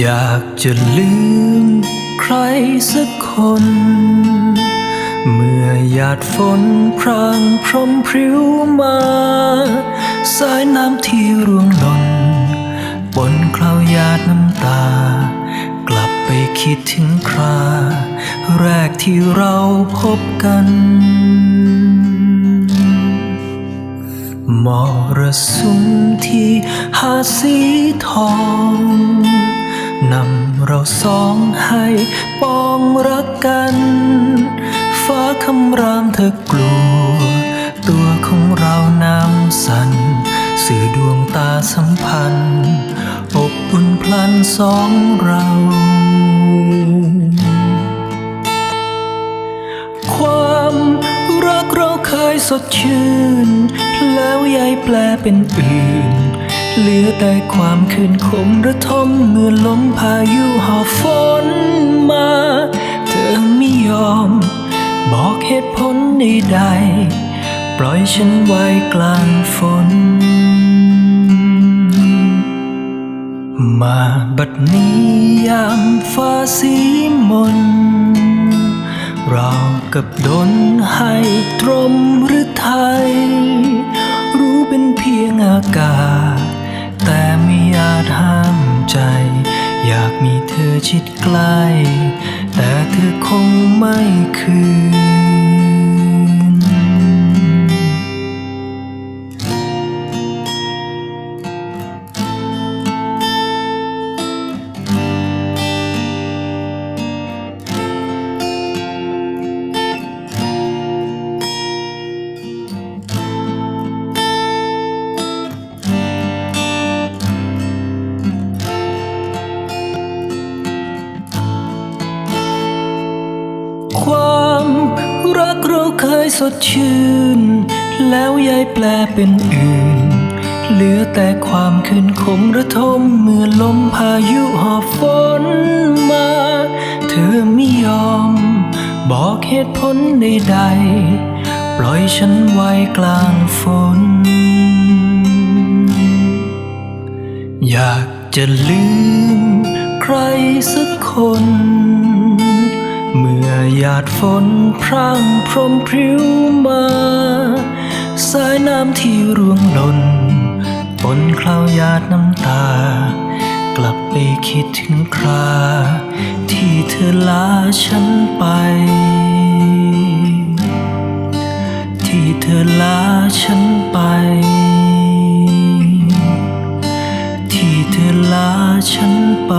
อยากจะลืมใครสักคน เมื่อหยาดฝนพรางพรมพริ้วมา สายน้ำที่ร่วงหล่นบนคราวหยาดน้ำตา กลับไปคิดถึงครา แรกที่เราพบกันมรสุมที่หาสีทอง นำเราสองให้ปองรักกัน ฟ้าคำรามเธอกลัว ตัวของเราน้ำสั่นสื่อดวงตาสัมพันธ์ อบอุ่นพลันสองเราความรักเราเคยสดชื่น แล้วยายแปลเป็นอื่น เหลือแต่ความคืนคมระทมเมื่อลมพายุหอบฝนมา เธอไม่ยอม บอกเหตุผลใดๆปล่อยฉันไว้กลางฝน มาบัดนี้ยามฟ้าสีมน เรากับดนให้ตรมหรือไทย รู้เป็นเพียงอากาศ แต่ไม่อาจห้ามใจ อยากมีเธอชิดใกล้ แต่เธอคงไม่คือ รักเราเคยสดชื่น แล้วยายแปลเป็นอื่น เหลือแต่ความคืนคมระทมเมื่อลมพายุหอบฝนมา เธอไม่ยอม บอกเหตุผลใดๆ ปล่อยฉันไว้กลางฝน อยากจะลืมใครสักคน เมื่อหยาดฝนพรางพรมพริ้วมา สายน้ำที่ร่วงหล่นบนคราวหยาดน้ำตา กลับไปคิดถึงครา ที่เธอลาฉันไป ที่เธอลาฉันไป ที่เธอลาฉันไป